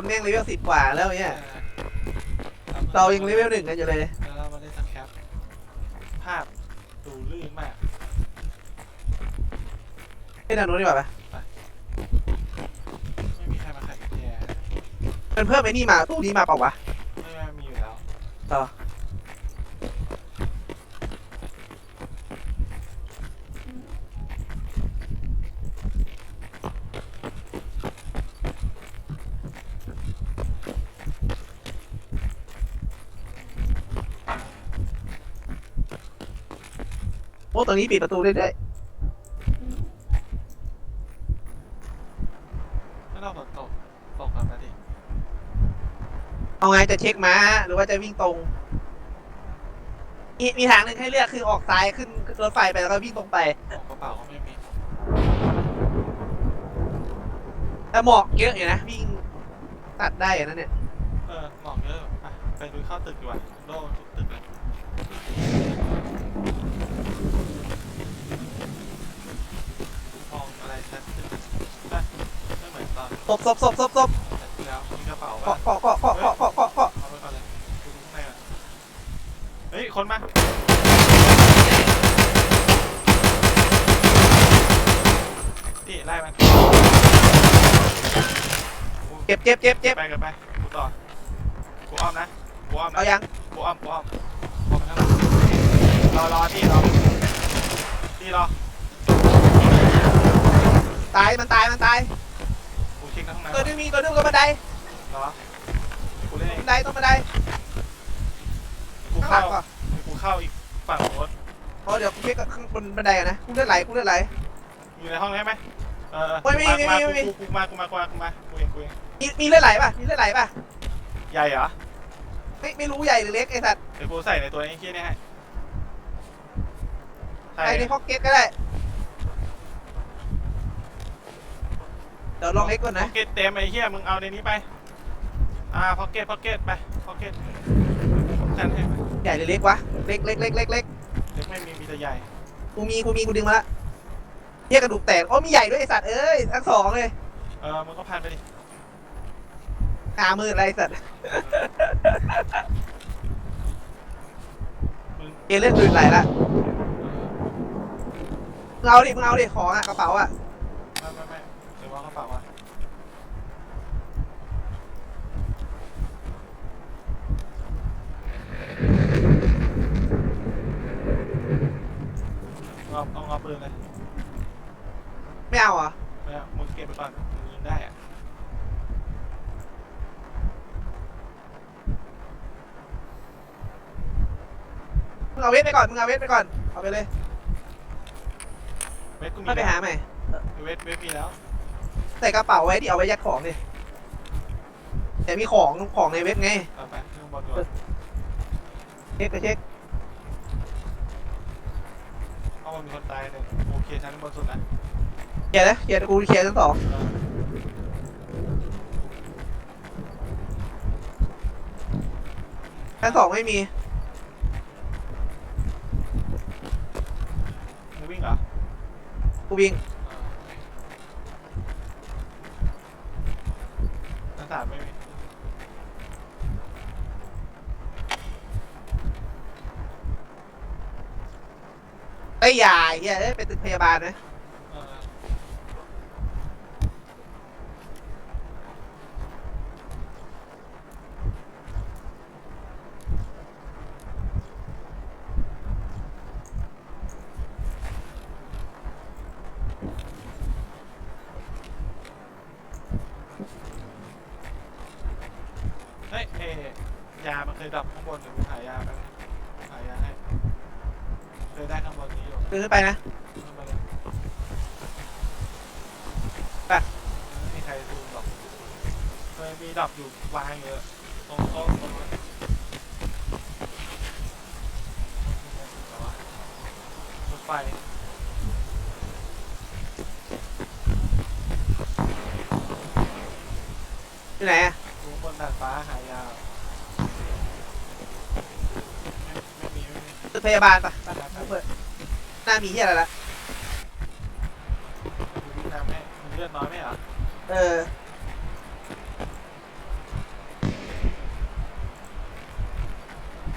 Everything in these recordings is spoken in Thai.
คนแม่งเลเวลสิบกว่าแล้วเอเนี่ยอเรายังเลเวลหนึ่งกันอยู่เลยแล้วเรามาเล่นสแคปภาพดูลื่นมากให้ทางนู้นดีกว่าปะไม่มีใครมาขัดกุญแจมันเพิ่มไอ้นี่มาตู้นี้มาเปล่าวะไม่ไม่มีอยู่แล้วต่อ ตรงนี้ปิดประตูได้ด้วยถ้าเราฝนตกตกกันนะดิเอาไงจะเช็คม้าหรือว่าจะวิ่งตรง มีมีทางหนึ่งให้เลือกคือออกซ้ายขึ้นรถไฟไปแล้วก็วิ่งตรงไป ของกระเป๋าก็ไม่มีแต่หมอกเยอะอยู่นะวิ่งตัดได้อย่างนั้นเนี่ยเออหมอกเยอะอะไปดูเข้าตึกดีกว่าโล่ทุกตึกเลย เหมือนตอนศพศพศพศพแล้วมีกระเป๋าเกาะเกาะเกาะเกาะเกาะเกาะเกาะเกาะเอาไปก่อนเลยเฮ้ย คนมานี่ไล่มันเจ็บเจ็บเจ็บเจ็บไปกันไปกูต่อกูอ้อมนะกูอ้อมนะเอายังกูอ้อมกูอ้อมอ้อมไปข้างหลังรอรอที่รอที่รอตายมันตายมันตาย ช็คข้างในตัวนึงมีตัวนึงกับบันไดรอกูเล่นเอบังนไดตรงบันไดกูข้างหลัเข้างก่อนกูเข้าอีกฝั่งโน้นเพราะเดี๋ยวกูเช็คข้างบนบันไดกันนะกูเลือดไหลกูเลือดไหล อยู่ในห้องได้ไหมเออไม่มีมาไม่มีมาไม่มีกูกูมากูมากูมากูมากูเองกูเองมีมีเลือดไหลป่ะมีเลือดไหลป่ะใหญ่เหรอไม่ไม่รู้ใหญ่หรือเล็กไอ้สัตว์เดี๋ยวกูใส่ในตัวไอ้เคี้ยนี่ให้ใส่ใส่ในพ็อกเก็ตก็ได้ เดี๋ยวลองเล็กก่อนพ็นะอกเก็ตเต็มไอ้เหี้ยมึงเอาในนี้ไป อ่าพ็อกเก็ตพ็อกเก็ตไปพ็อกเก็ตจันให้ไปใหญ่หรือเล็กวะ เล็กเล็กเล็กเล็กเล็กเล็กไม่มีมีแต่ใหญ่กูมีกูมีกูดึงมาละเฮียกระดูกแตกโอ้มีใหญ่ด้วยไอ้สัตว์เอ้ยทั้งสองเลยเออมึงก็พันไปดิหามืออะไรไอ้สัตว์มึงเอเล่นปืนไหลละมึงเอาดิมึงเอาดิของอะกระเป๋าอะไม่ไม่ไม่เดี๋ยววางกระเป๋าอะ เอาเอาเอาปืนเลยไม่เอาเหรอะไม่เอามึงเก็บไปก่อนมึงยิงได้อะมึงเอาเวทไปก่อนมึงเอาเวทไปก่อนเอาไปเลยเวทกูมีไม่ไปแล้วหาใหม่เวทเวทมีแล้วใส่กระเป๋าไว้ดิเอาไว้ยัดของดิแต่มีของของในเวทไงเอาไปข้างบนก่อนเช็คไปเช็คางบนมีคนตายหนึ่งโอเคชั้นบนสุดนะเคลียร์นะเคลียร์กูเคลียร์ทั้งสองเออทั้งสองไม่มีมึงวิ่งเหรอกูวิ่ง ไอ้ยยาเฮียเอ้ยเป็นตึกพยาบาลนะ เออ เฮ้ยเอยามันเคยดับข้างบนเดี๋ยวกูหายาไปหายาให้เคยได้ข้างบนนี้อยู่ เดินขึ้นไปนะขึ้นมาเลยไปไม่มีใครดูหรอกเคยมีดับอยู่วางเยอะตรงโต๊ะตรงนั้นรถไฟอยู่ไหนอะรู้บนดาดฟ้าหายาไม่ไม่มีไม่มีตึกพยาบาลปะไปไปไป หน้ามีเฮียอะไรละกูวิ่งตามให้มึงเลือดน้อยไหมเหรอเออ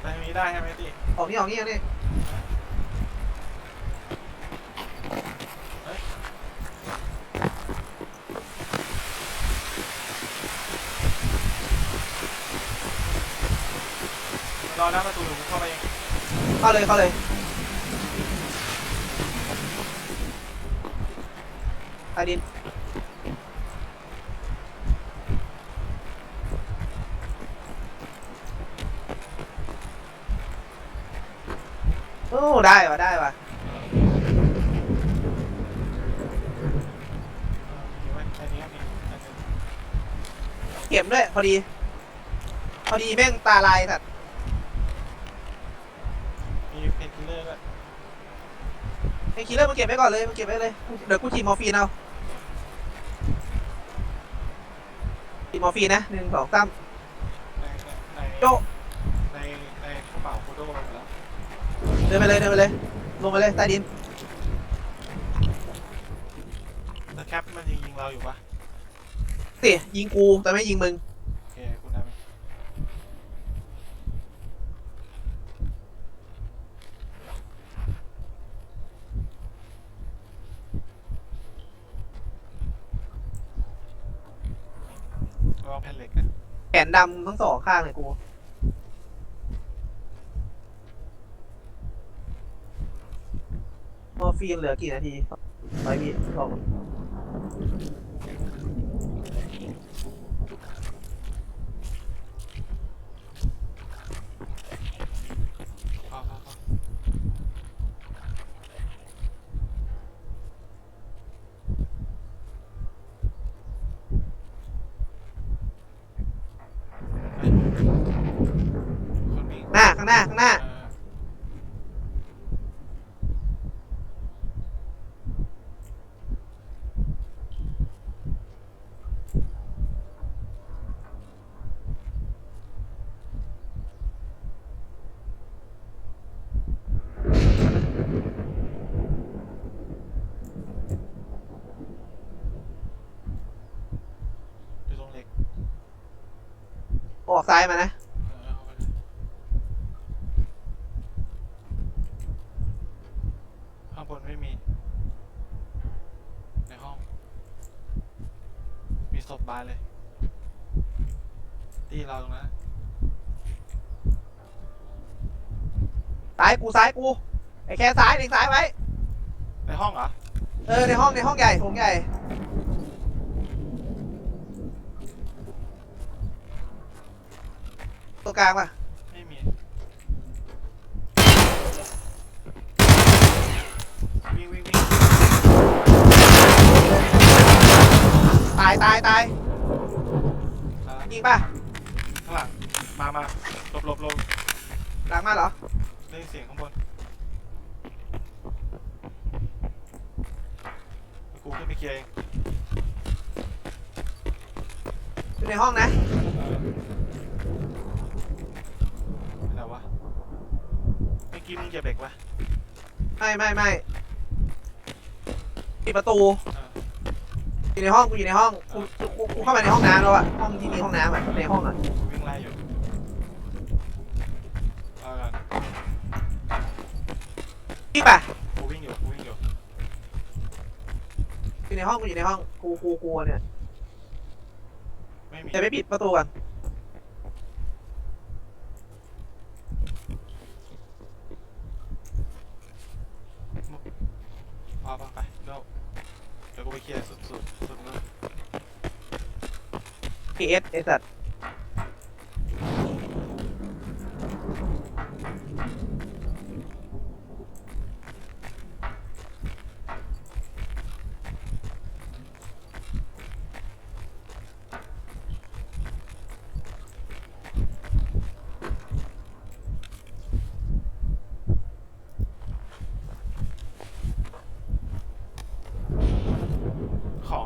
ไปทางนี้ได้ใช่ไหมติออกนี่ออกนี่ออกนี่รอหน้าประตูเดี๋ยวกูเข้าไปเองเข้าเลยเข้าเลย อาดินโอ้ได้ว่ะได้ว่ะเก็บด้วยพอดี พอดีแม่งตาลายสัตว์มีเพนคิลเลอร์ด้วยไอ้คิลเลอร์มันเก็บไว้ก่อนเลยมันเก็บไว้เลย เดี๋ยวกูฉีดมอร์ฟีนเอาฉีด มอร์ฟีนนะหนึ่งสองสามในในโจในในกระเป๋าโคโดหมดแล้วเดินไปเลยเดินไปเลย ลงไปเลยใต้ดินแต่แคปมันยังยิงเราอยู่ปะสิยิงกูแต่ไม่ยิงมึง โอเคคุณนาย ระวังแผ่นเหล็กนะแขนดำทั้งสองข้างเลยกู มอร์ฟีนเหลือกี่นาทีร้อยวิสอง พอพอพอเฮ้ยคนวิ่ง หน้าข้างหน้า ข้างหน้าเอออยู่ตรงเหล็กออกซ้ายมานะ เออเอาไปเลยข้างบนไม่มี ในห้อง มีศพบานเลย ตีเราตรงนั้นซ้ายกูซ้ายกูไอ้แค่ซ้ายเด็กซ้ายไว้ในห้องเหรอเออในห้องในห้องใหญ่โถงใหญ่ตัวกลางป่ะไม่มีวิ่งวิ่งวิ่งตายตายตายมาแล้วยิงป่ะข้างหลัง มามาหลบหลบหลบหลังมาเหรอ ได้ยินเสียงข้างบนกูขึ้นไปเคลียร์เองอยู่ในห้องนะ เออเป็นไรวะเมื่อกี้มึงเหยียบเด็กปะไม่ไม่ไม่ปิดประตู เอออยู่ในห้องกูอยู่ในห้องกูกูกูเข้ามาในห้องน้ำแล้วอะห้องที่มีห้องน้ำอะในห้องอะกูวิ่งไล่อยู่ พี่ป่ะกูวิ่งอยู่กูวิ่งอยู่อยู่ในห้องกูอยู่ในห้องกูกูกูเนี่ยไม่มีจะไม่ปิดประตูก่อนพอพอไปเดี๋ยวเดี๋ยวกูไปเคลียร์สุดสุดสุดนู้นพีเอสไอสัตว์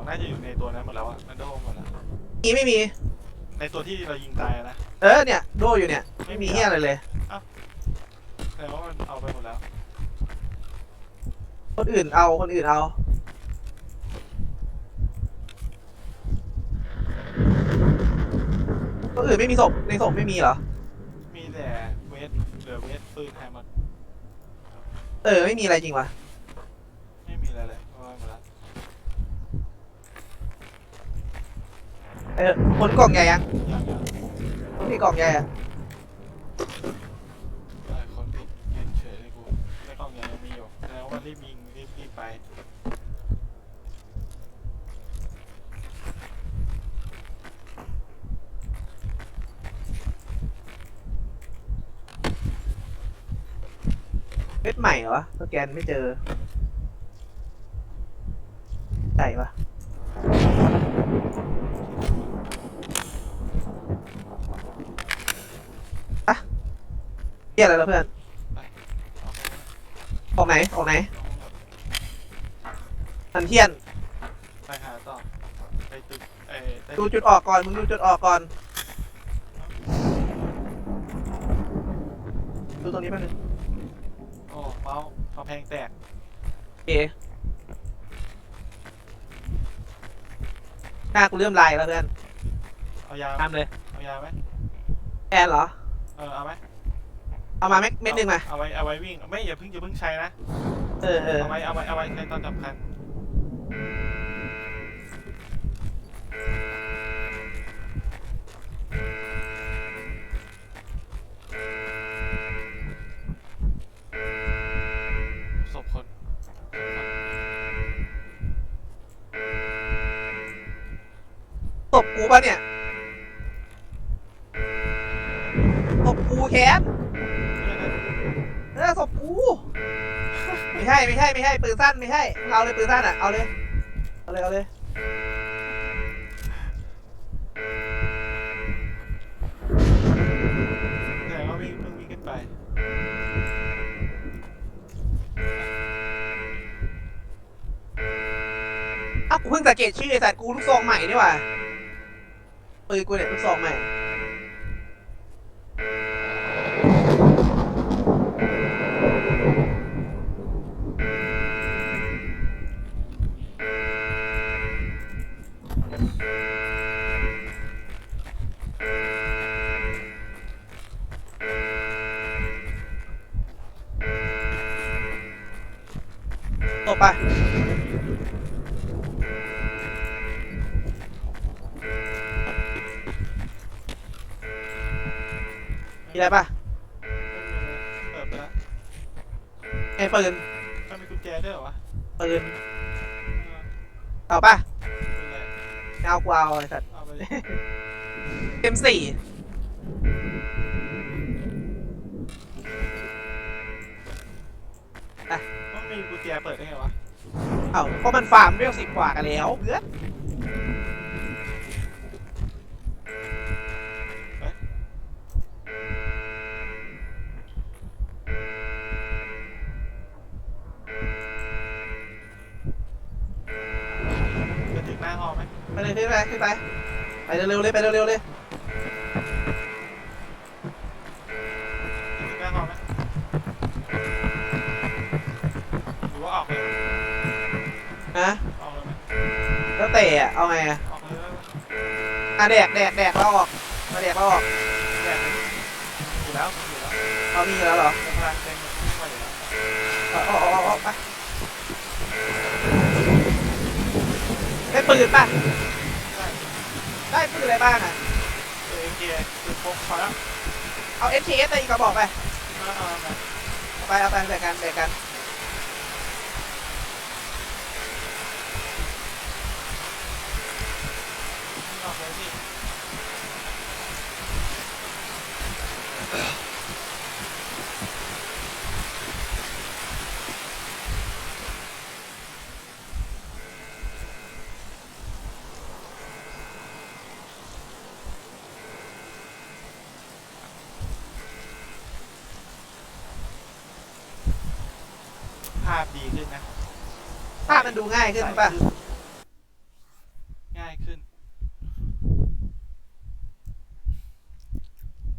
น่าจะอยู่ในตัวนั้นหมดแล้วอะมันโดนหมดแล้ว มีไม่มี ในตัวที่เรายิงตายอะนะ เออเนี่ยโดอยู่เนี่ย ไม่มีเฮียอะไรเลย แต่ว่ามันเอาไปหมดแล้ว คนอื่นเอาคนอื่นเอาคนอื่นไม่มีศพในศพไม่มีเหรอ มีแต่เวทเหลือเวทปืนไฮมันเออไม่มีอะไรจริงวะ ไม่มีอะไรเลยเพราะว่าหมดแล้ว เออคนกล่องใหญ่ยังคนมีกล่องใหญ่อะได้คนผิดยืนเฉยเลยกูในกล้องยังยังมีอยู่แล้วว่ารีบยิงรีบรีบไปเม็ดใหม่เหรอวะสแกนไม่เจอใช่ปะ เรียกอะไรแล้วเพื่อนเอาไปออกไหน ออกไหนทันเทียน ไปหาต่อไปตึกเอ้ยใต้ดูจุดออกก่อน มึงดูจุดออกก่อน ดูตรงนี้แป๊บนึงโอ้เมาส์กำแพงแตกโอเคหน้ากูเริ่มลายแล้วเพื่อนเอายาทำเลยเอายาไหมแอนเหรอ เออเอาไหม เอามาเม็ดเม็ดหนึ่งมา เอาไว้เอาไว้วิ่ง ไม่อย่าเพิ่งอย่าเพิ่งใช้นะ เออเออเอาไว้เอาไว้เอาไว้ในตอนสำคัญศพคนตบกูปะเนี่ย ไม่ใช่ไม่ใช่ไม่ใช่ปืนสั้นไม่ใช่มึงเอาเลยปืนสั้นอะเอาเลยเอาเลยเอาเลยแต่ว่าวิ่งเพิ่งวิ่งขึ้นไปอ้าวกูเพิ่งสังเกตชื่อไอ้สัตว์กูลูกซองใหม่นี่หว่าปืนกูเนี่ยลูกซองใหม่ ตบไปมีอะไรปะเปิดไปแล้วไอ้ปืนมันมีกุญแจด้วยเหรอวะปืนเออเอาปะเป็นไรไม่เอากูเอาไอ้สัตว์เอาไปดิเต็มสี่ อ้าเพราะมันฟาร์มเวลสิบกว่ากันแล้วเพื่อนจะถึงหน้าห้องไหมไปเลยขึ้นไปขึ้นไป ไปเร็วๆเลย ไปเร็วๆเลย เตะอะเอาไงอะออกเลยอะแดกแดกแดกเราออกมาแดกเราออกแยกเลยอยู่แล้วอยู่แล้วเอามีแล้วเหรอกำลังเต็มที่มาอยู่แล้วเอาเอาเอาเอาไปได้ปืนป่ะ ได้ได้ปืนอะไรบ้างอะ เอเกียร์คือพกพอแล้วเอา SKS ไปอีกกระบอกไป มาเอามาเอาไปเอาไปแบ่งกันแบ่งกัน ออกเลยสิ ภาพดีขึ้นนะภาพมันดูง่ายขึ้นป่ะ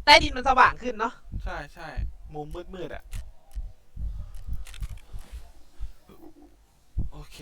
ใต้ดินมันสว่างขึ้นเนาะใช่ใช่มุมมืดมืดๆอะโอเค